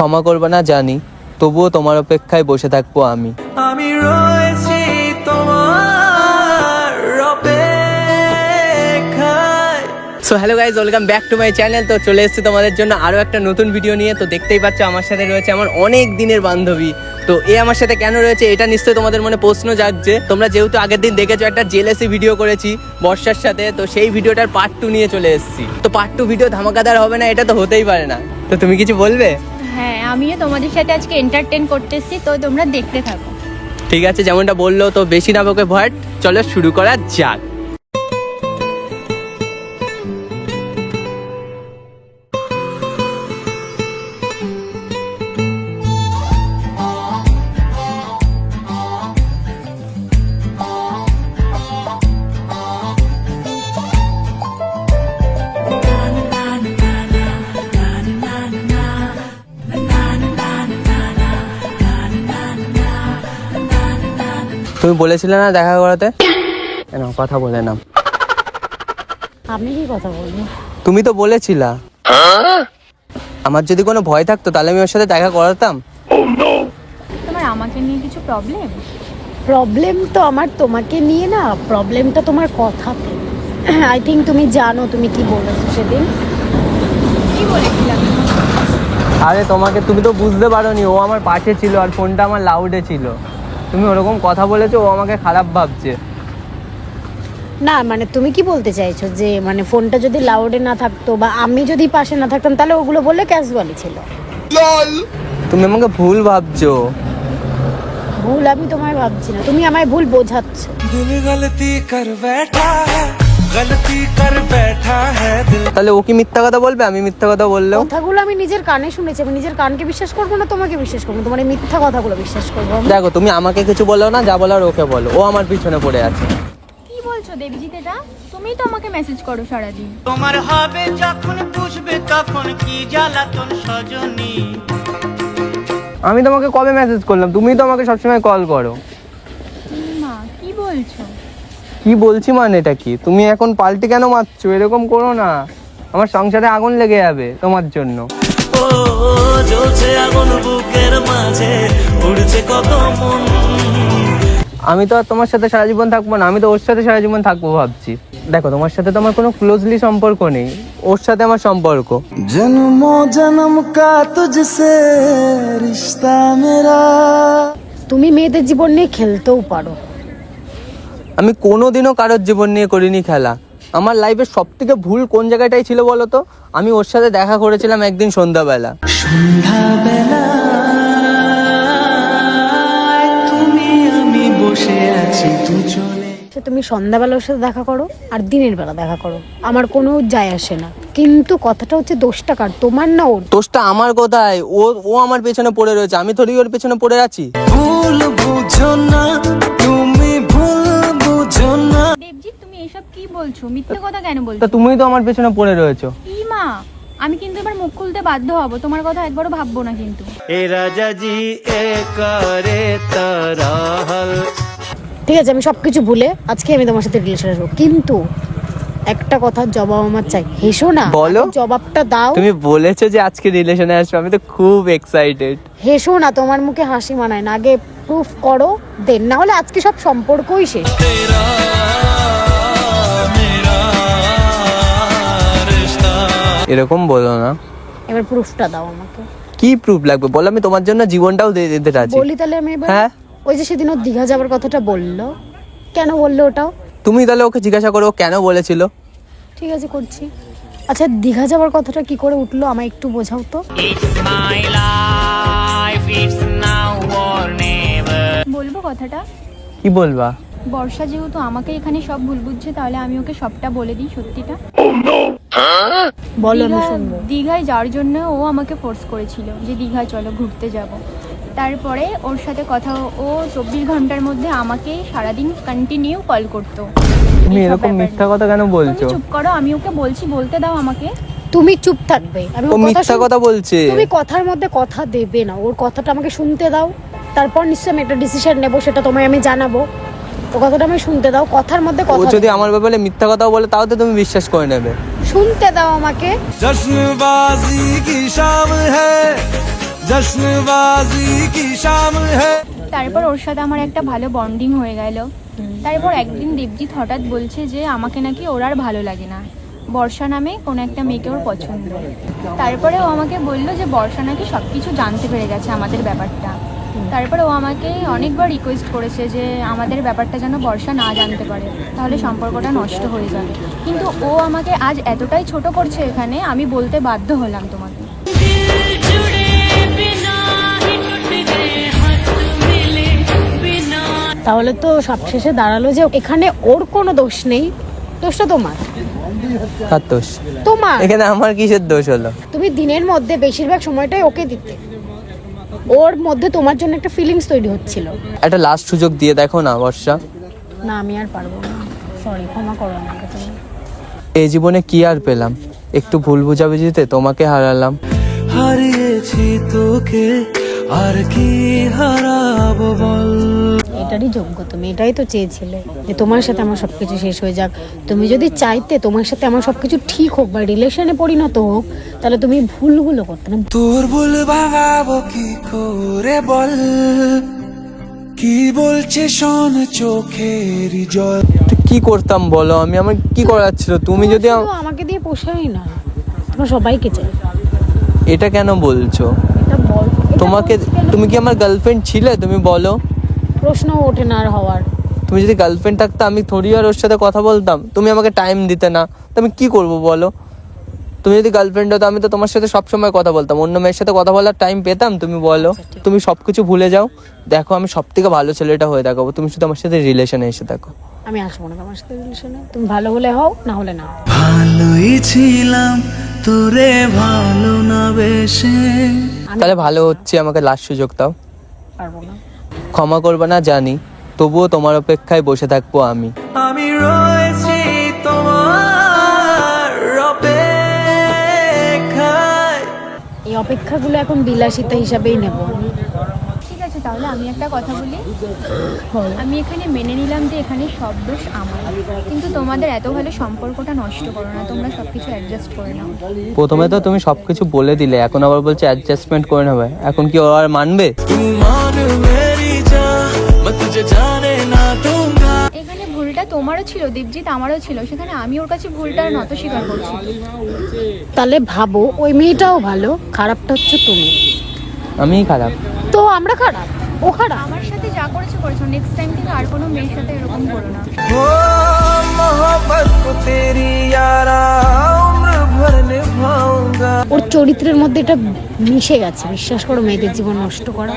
ক্ষমা করবে না জানি তবুও তোমার অপেক্ষায় বসে থাকব আমি। আমি রয়েছি so hello guys welcome back to my channel তো চলে এসেছি তোমাদের জন্য আরও একটা নতুন ভিডিও নিয়ে। তো দেখতেই পাচ্ছ আমার সাথে রয়েছে আমার অনেক দিনের বান্ধবী। তো এ আমার সাথে কেন রয়েছে এটা নিশ্চয়ই তোমাদের মনে প্রশ্ন জাগছে। তোমরা যেহেতু আগের দিন দেখেছ একটা জেলেসি ভিডিও করেছি বর্ষার সাথে। তো সেই ভিডিওটার পার্ট টু নিয়ে চলে এসেছি। তো পার্ট টু ভিডিও ধামাকাদার হবে না এটা তো হতেই পারে না। তো তুমি কিছু বলবে? হ্যাঁ আমিও তোমাদের সাথে আজকে এন্টারটেন করতেছি, তো তোমরা দেখতে থাকো। ঠিক আছে, যেমনটা বলল, তো বেশি না বকে ভয় চলো শুরু করা যাক। তুমি বলেছিলে না দেখা করাতে? কেন? কথা বলে নাও। আপনি কি কথা বলব তুমি তো বলেছিলা। আমার যদি কোনো ভয় থাকতো তাহলে আমি ওর সাথে দেখা করাতাম। তোমার আমাকে নিয়ে কিছু প্রবলেম প্রবলেম তো আমার তোমাকে নিয়ে না প্রবলেমটা তোমার কথাতে। আই থিঙ্ক তুমি জানো তুমি কি বলেছ সেদিন। কি বলেছিলাম আরে তোমাকে তুমি তো বুঝতে পারোনি ও আমার পাশে ছিল আর ফোনটা আমার লাউডে ছিল। তুমি ওরকম কথা বলেছ ও আমাকে খারাপ ভাবছে। না মানে তুমি কি বলতে চাইছো যে মানে ফোনটা যদি লাউডে না থাকতো বা আমি যদি পাশে না থাকতাম তাহলে ওগুলো বললে ক্যাজুয়ালি ছিল। তুমি আমাকে ভুল ভাবছ। ভুল আমি তোমায় ভাবছি না তুমি আমায় ভুল বোঝাচ্ছো। গলতি কর তাহলে ও কি মিথ্যা কথা বলবে? আমি মিথ্যা কথা বললাম কথাগুলো আমি নিজের কানে শুনেছি। আমি নিজের কানকে বিশ্বাস করব না তোমাকে বিশ্বাস করব তোমার এই মিথ্যা কথাগুলো বিশ্বাস করব। দেখো তুমি আমাকে কিছু বলো না যা বলার ওকে বলো। ও আমার পিছনে পড়ে আছে। কি বলছো দেবজিৎ এটা? তুমি তো আমাকে মেসেজ করো সারাদিন। তোমার হবে যখন বুঝবে তখন কি জ্বালাতন সজনী। আমি তোমাকে কবে মেসেজ করলাম? তুমি তো আমাকে সবসময় কল করো। মা কি বলছো? কি বলছি মানে এটা কি? তুমি এখন পাল্টে কেন মারছো? এরকম করো না। আমার সংসারে আগুন লেগে যাবে তোমার জন্য। আমি তো আর তোমার সাথে সারা জীবন থাকব না আমি তো ওর সাথে সারা জীবন থাকব ভাবছি। দেখো তোমার সাথে তো আমার কোনো ক্লোজলি সম্পর্ক নেই ওর সাথে আমার সম্পর্ক। জন্ম জন্ম কা তুমি মেয়েদের জীবন নিয়ে খেলতেও পারো। আমি কোনোদিনও কারোর জীবন নিয়ে করিনি খেলা। আমার লাইফের সব থেকে ভুল কোন জায়গাটাই ছিল বলো তো আমি ওর সাথে দেখা করেছিলাম একদিন সন্ধ্যাবেলা। তুমি আমি বসে আছি সে তুমি সন্ধ্যাবেলা ওর সাথে দেখা করো আর দিনের বেলা দেখা করো। আমার কোনো যায় আসে না। কিন্তু কথাটা হচ্ছে দোষটা কার? তোমার না ওর? দোষটা আমার কোথায়? ও ও আমার পেছনে পড়ে রয়েছে। আমি থোড়ি ওর পেছনে পড়ে আছি। ভুল বুঝো না তুমি ভুল বুঝো দেবজিৎ তুমি এসব কি বলছো? মিথ্যে কথা কেন তা তুমিই তো আমার পেছনে পড়ে রয়েছো। কি মা আমি কিন্তু এবার মুখ খুলতে বাধ্য হব। তোমার কথা একবারও ভাববো না কিন্তু। এ রাজা জি এ করে তরহল ঠিক আছে আমি সবকিছু ভুলে আজকে আমি তোমার সাথে রিলেশন আসব। কিন্তু একটা কথা জবাব আমার চাই। হেসো না। বলো। জবাবটা দাও। তুমি বলেছ যে আজকে রিলেশনে আসবে আমি তো খুব এক্সাইটেড হেসো না তোমার মুখে হাসি মানায় না। আগে প্রুফ করো দেন না হলে আজকে সব সম্পর্কই শেষ। এরকম বলো না। এবার প্রুফটা দাও আমাকে। কি প্রুফ লাগবে? বল আমি তোমার জন্য জীবনটাও দিয়ে দিতে রাজি। বলি তাহলে আমি এবার হ্যাঁ? ওই যে সেদিন ও দীঘা যাওয়ার কথাটা বলল। কেন বলল ওটাও? তুমি তাহলে ওকে জিজ্ঞাসা করো ও কেন বলেছিল? ঠিক আছে করছি। আচ্ছা দীঘা যাওয়ার কথাটা কি করে উঠল আমায় একটু বোঝাও তো। বলব কথাটা? কি বলবা? বর্ষা যেহেতু আমাকে এখানে সব ভুল বুঝছে তাহলে আমি ওকে সবটা বলে দিই সত্যিটা। বলো আমি দীঘায় যাওয়ার জন্য ও আমাকে ফোর্স করেছিল যে দীঘায় চলো ঘুরতে যাব। তারপরে ওর সাথে কথা ও চব্বিশ ঘণ্টার মধ্যে আমাকে সারাদিন কন্টিনিউ কল করতো। তুমি এরকম মিথ্যা কথা কেন বলছো? চুপ করো আমি ওকে বলছি বলতে দাও আমাকে। তুমি চুপ থাকবে। আমি ও কথা বলছে। তুমি কথার মধ্যে কথা দেবে না। ওর কথাটা আমাকে শুনতে দাও। তারপর নিশ্চয়ই আমি একটা ডিসিশন নেব সেটা তোমায় আমি জানাব। ও কথাটা আমি শুনতে দাও। কথার মধ্যে কথা যদি আমার ব্যাপারে মিথ্যা কথা বলে তাও তো তুমি বিশ্বাস করে নেবে। শুনতে দাও আমাকে। জশ্নবাজি কি শাম হ্যায় তারপর ওর সাথে আমার একটা ভালো বন্ডিং হয়ে গেল। তারপর একদিন দেবজিৎ হঠাৎ বলছে যে, আমাকে নাকি ওর আর ভালো লাগে না। বর্ষা নামে কোনো একটা মেয়েকে ওর পছন্দ। তারপরে ও আমাকে বলল যে, বর্ষা নাকি সব কিছু জানতে পেরে গেছে আমাদের ব্যাপারটা। তারপরে ও আমাকে অনেকবার রিকোয়েস্ট করেছে যে, আমাদের ব্যাপারটা যেন বর্ষা না জানতে পারে, তাহলে সম্পর্কটা নষ্ট হয়ে যাবে। কিন্তু ও আমাকে আজ এতটাই ছোট করছে এখানে, আমি বলতে বাধ্য হলাম তোমাকে। তাহলে তো সবশেষে দাঁড়াল যে এখানে ওর কোনো দোষ নেই। দোষটা তোমার। কার দোষ? তোমার। এখানে আমার কিসের দোষ হলো? তুমি দিনের মধ্যে বেশিরভাগ সময়টাই ওকে দিতে। ওর মধ্যে তোমার জন্য একটা ফিলিংস তৈরি হচ্ছিল। একটা লাস্ট সুযোগ দিয়ে দেখো না বর্ষা। না আমি আর পারব না। সরি ক্ষমা করো আমাকে তুমি। এই জীবনে কি আর পেলাম? একটু ভুল বুঝাবুঝিতে তোমাকে হারালাম। হারিয়েছি তোকে। আর কি হারাবো বল? এটারই যোগ্য তুমি এটাই তো চেয়েছিলে যে তোমার সাথে আমার সবকিছু শেষ হয়ে যাক। তুমি যদি চাইতে তোমার সাথে আমার সবকিছু ঠিক হোক বা রিলেশনে পরিণত হোক তাহলে তুমি ভুলগুলো করতে না। তোর ভুল ভাঙাবো কি করে বল? কি বলছে শোন চোখের জল? কি করতাম বলো? আমি আমার কি করার ছিল? তুমি যদি আমাকে দিয়ে পোষাই না তোমার সবাইকে চাই। এটা কেন বলছো? তোমাকে তুমি কি আমার গার্লফ্রেন্ড ছিলে? তুমি বলো। প্রশ্ন ওঠে না আর হওয়ার। তুমি যদি গার্লফ্রেন্ড থাকতো আমি থোড়ি আর ওর সাথে কথা বলতাম। তুমি আমাকে টাইম দিতে না। তো আমি কি করব বলো? তুমি যদি গার্লফ্রেন্ড হতো আমি তো তোমার সাথে সবসময় কথা বলতাম। অন্য মেয়ের সাথে কথা বলার টাইম পেতাম তুমি বলো। তুমি সব কিছু ভুলে যাও। দেখো আমি সব থেকে ভালো ছেলেটা হয়ে দেখাবো তুমি শুধু আমার সাথে রিলেশনে এসে দেখো আমি আসব না তোমার সাথে রিলেশনে তুমি ভালো হলে হও না হলে না। ভালোই ছিলাম তোরে ভালো না বেশে। তাহলে ভালো হচ্ছে আমাকে লাস্ট সুযোগ দাও। পারব না। ক্ষমা করবে না জানি। তবুও তোমার অপেক্ষায় বসে থাকব আমি। আমি রয়েছি তোমার অপেক্ষায়। এই অপেক্ষাগুলো এখন বিলাসিতা হিসাবেই নেব। আচ্ছা তাহলে আমি একটা কথা বলি। আমি এখানে মেনে নিলাম যে এখানে সব দোষ আমার। কিন্তু তোমাদের এত ভালো সম্পর্কটা নষ্ট করো না তোমরা সব কিছু অ্যাডজাস্ট করে নাও। প্রথমে তো তুমি সব কিছু বলে দিলে এখন আবার বলছে অ্যাডজাস্টমেন্ট করে নেবে। এখন কি ও আর মানবে? এখানে ভুলটা তোমারও ছিল দীপজিৎ আমারও ছিল। সেখানে আমি ওর কাছে ভুলটা নত স্বীকার করছি। তাহলে ভাবো ওই মেয়েটাও ভালো খারাপটা হচ্ছে তুমি। আমিই খারাপ। তো আমরা খারাপ? ও খারাপ? আমার সাথে যা করেছ করেছ। নেক্সট টাইম থেকে আর কোনো মেয়ের সাথে এরকম করো না। ওর চরিত্রের মধ্যে এটা মিশে গেছে। বিশ্বাস করো মেয়েদের জীবন নষ্ট করা।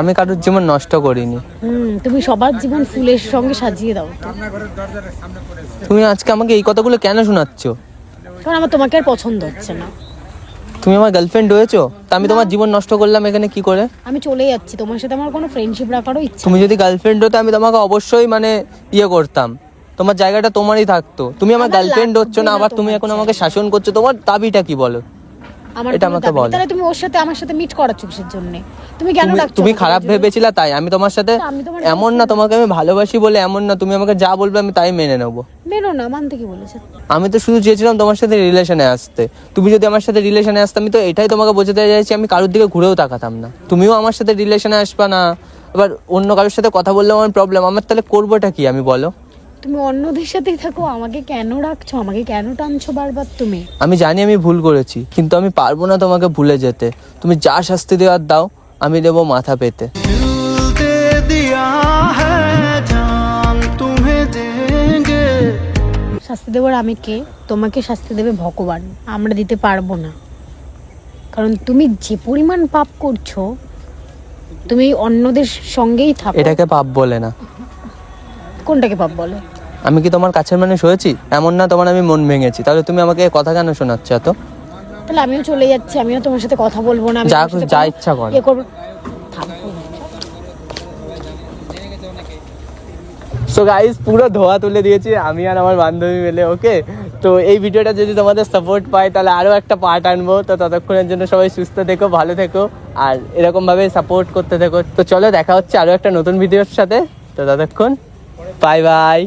আমি কারোর জীবন নষ্ট করিনি। হুম তুমি সবার জীবন ফুলের সঙ্গে সাজিয়ে দাও। তো। তুমি আজকে আমাকে এই কথাগুলো কেন শোনাচ্ছ? কারণ আমার তোমাকে আর পছন্দ হচ্ছে না। তুমি আমার গার্লফ্রেন্ড হয়েছো তা আমি তোমার জীবন নষ্ট করলাম এখানে কি করে? আমি চলে যাচ্ছি তোমার সাথে আমার কোনো ফ্রেন্ডশিপ রাখারও ইচ্ছা তুমি যদি গার্লফ্রেন্ড হতো আমি তোমাকে অবশ্যই মানে ইয়ে করতাম। তোমার জায়গাটা তোমারই থাকতো। তুমি আমার গার্লফ্রেন্ড হচ্ছ না আবার তুমি এখন আমাকে শাসন করছ তোমার দাবিটা কি বলো? এটা আমাকে বলো। তাহলে তুমি ওর সাথে আমার সাথে মিট করাচ্ছ কিসের জন্য? তুমি কেন ডাকছো তুমি খারাপ ভেবেছিলা তাই। আমি তোমার সাথে এমন না তোমাকে আমি ভালোবাসি বলে এমন না। তুমি আমাকে যা বলবে আমি তাই মেনে নেব। মেনো না মানতে কি বলেছে? আমি তো শুধু চেয়েছিলাম তোমার সাথে রিলেশনে আসতে। তুমি যদি আমার সাথে রিলেশনে আসতে আমি তো এটাই তোমাকে বোঝাতে চাইছি আমি কারোর দিকে ঘুরেও তাকাতাম না। তুমিও আমার সাথে রিলেশনে আসবা না। আবার অন্য কারোর সাথে কথা বললে আমার প্রবলেম আমার তাহলে করবোটা কি আমি বলো? তুমি অন্যদের সাথেই থাকো আমাকে কেন রাখছো? আমাকে কেন টানছো বারবার তুমি? আমি জানি আমি ভুল করেছি কিন্তু আমি পারব না তোমাকে ভুলে যেতে। তুমি যা শাস্তি দেওয়ার দাও আমি দেবো মাথা পেতে। শাস্তি দেবার আমি কে? তোমাকে শাস্তি দেবে ভগবান আমরা দিতে পারব না। কারণ তুমি যে পরিমাণ পাপ করছ তুমি অন্যদের সঙ্গেই থাকো। এটাকে পাপ বলে না। কোনটাকে পাপ বলে? আমি কি তোমার কাছের মানুষ হয়েছি? এমন না তোমার আমি মন ভেঙেছি। তাহলে তুমি আমাকে কথা কেন শোনাচ্ছ এত? তাহলে আমিও চলে যাচ্ছি আমিও তোমার সাথে কথা বলব না যা- যা ইচ্ছা করো। সো গাইস পুরো ধোয়া তুলে দিয়েছি আমি আর আমার বান্ধবী মিলে ওকে তো এই ভিডিওটা যদি তোমাদের সাপোর্ট পায় তাহলে আরও একটা পার্ট আনব। তো ততক্ষণের জন্য সবাই সুস্থ থেকো ভালো থেকো আর এরকমভাবে সাপোর্ট করতে থেকো। তো চলো দেখা হচ্ছে আরও একটা নতুন ভিডিওর সাথে। তো ততক্ষণ বাই বাই